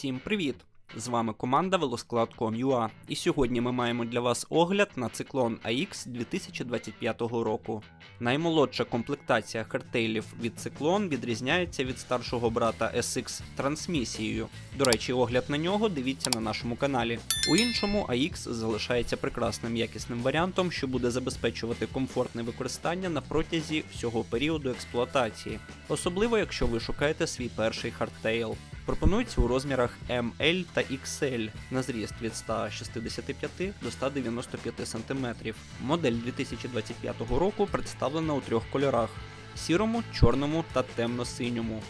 Усім привіт! З вами команда Велосклад.com.ua і сьогодні ми маємо для вас огляд на циклон AX 2025 року. Наймолодша комплектація хардтейлів від циклон відрізняється від старшого брата SX трансмісією. До речі, огляд на нього дивіться на нашому каналі. У іншому AX залишається прекрасним якісним варіантом, що буде забезпечувати комфортне використання на протязі всього періоду експлуатації, особливо якщо ви шукаєте свій перший хардтейл. Пропонується у розмірах ML та XL на зріст від 165 до 195 см. Модель 2025 року представлена у трьох кольорах: сірому, чорному та темно-синьому.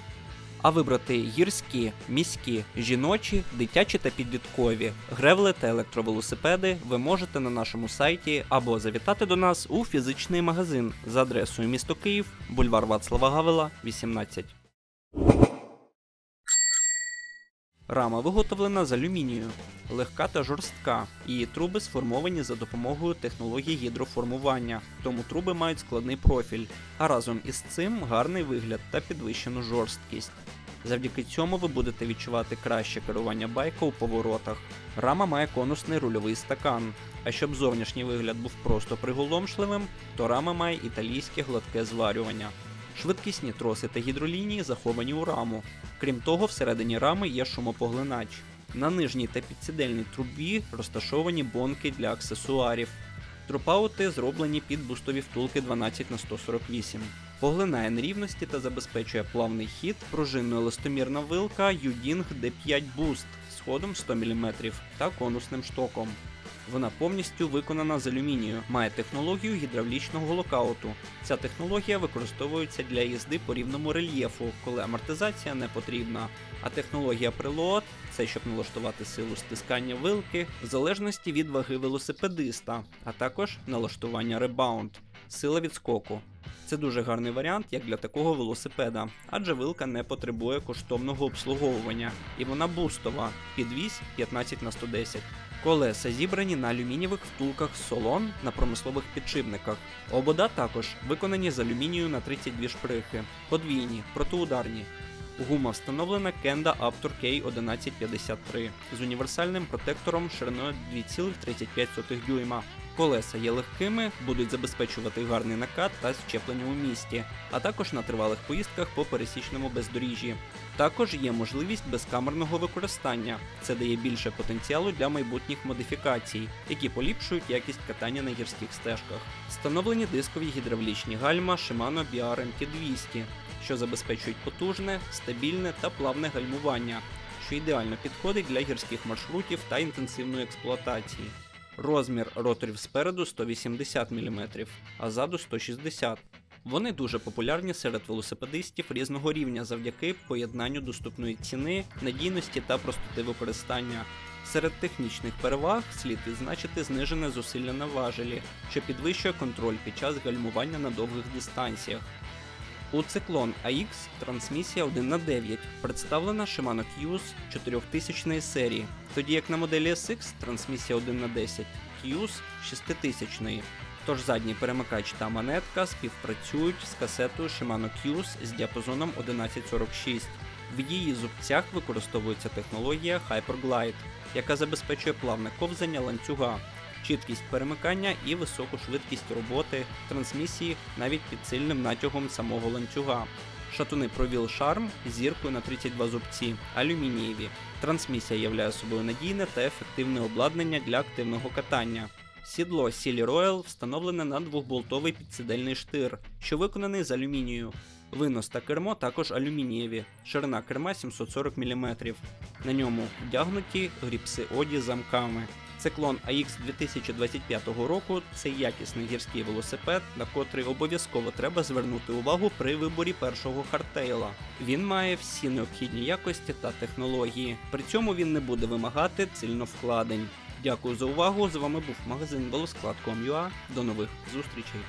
А вибрати гірські, міські, жіночі, дитячі та підліткові, гревли та електровелосипеди ви можете на нашому сайті або завітати до нас у фізичний магазин за адресою місто Київ, бульвар Вацлава Гавела, 18. Рама виготовлена з алюмінію, легка та жорстка. Її труби сформовані за допомогою технології гідроформування, тому труби мають складний профіль, а разом із цим гарний вигляд та підвищену жорсткість. Завдяки цьому ви будете відчувати краще керування байка у поворотах. Рама має конусний рульовий стакан. А щоб зовнішній вигляд був просто приголомшливим, то рама має італійське гладке зварювання. Швидкісні троси та гідролінії заховані у раму. Крім того, всередині рами є шумопоглинач. На нижній та підсідельній трубі розташовані бонки для аксесуарів. Тропаути зроблені під бустові втулки 12 на 148 Поглинає нерівності та забезпечує плавний хід пружинно еластомірна вилка Uding D5 Boost з ходом 100 мм та конусним штоком. Вона повністю виконана з алюмінію, має технологію гідравлічного локауту. Ця технологія використовується для їзди по рівному рельєфу, коли амортизація не потрібна. А технологія прилот це щоб налаштувати силу стискання вилки в залежності від ваги велосипедиста, а також налаштування ребаунд, сила відскоку. Це дуже гарний варіант як для такого велосипеда, адже вилка не потребує коштовного обслуговування, і вона бустова, підвісь 15 на 110. Колеса зібрані на алюмінієвих втулках Солон на промислових підшипниках. Обода також виконані з алюмінію на 32 шприхи, подвійні, протиударні. Гума встановлена Kenda Aptor K1153 з універсальним протектором шириною 2,35 дюйма. Колеса є легкими, будуть забезпечувати гарний накат та щеплення у місті, а також на тривалих поїздках по пересічному бездоріжжі. Також є можливість безкамерного використання. Це дає більше потенціалу для майбутніх модифікацій, які поліпшують якість катання на гірських стежках. Встановлені дискові гідравлічні гальма Shimano BRMT 200 що забезпечують потужне, стабільне та плавне гальмування, що ідеально підходить для гірських маршрутів та інтенсивної експлуатації. Розмір роторів спереду 180 мм, а ззаду 160 Вони дуже популярні серед велосипедистів різного рівня завдяки поєднанню доступної ціни, надійності та простоти використання. Серед технічних переваг слід відзначити знижене зусилля на важелі, що підвищує контроль під час гальмування на довгих дистанціях. У циклон AX трансмісія 1 на 9 представлена Shimano Qs 4000 серії, тоді як на моделі SX трансмісія 1 на 10 Qs 6000 Тож задній перемикач та монетка співпрацюють з касетою Shimano Qs з діапазоном 1146. В її зубцях використовується технологія Hyperglide, яка забезпечує плавне ковзання ланцюга чіткість перемикання і високу швидкість роботи трансмісії навіть під сильним натягом самого ланцюга. Шатуни провіл шарм зіркою на 32 зубці, алюмінієві. Трансмісія являє собою надійне та ефективне обладнання для активного катання. Сідло Silly Royal встановлене на двохболтовий підсидельний штир, що виконаний з алюмінію. Винос та кермо також алюмінієві, ширина керма 740 мм. На ньому вдягнуті гріпси оді замками. Циклон AX 2025 року це якісний гірський велосипед, на котрий обов'язково треба звернути увагу при виборі першого хардтейла. Він має всі необхідні якості та технології. При цьому він не буде вимагати цільно вкладень. Дякую за увагу! З вами був магазин Велосклад.com.ua. До нових зустрічей!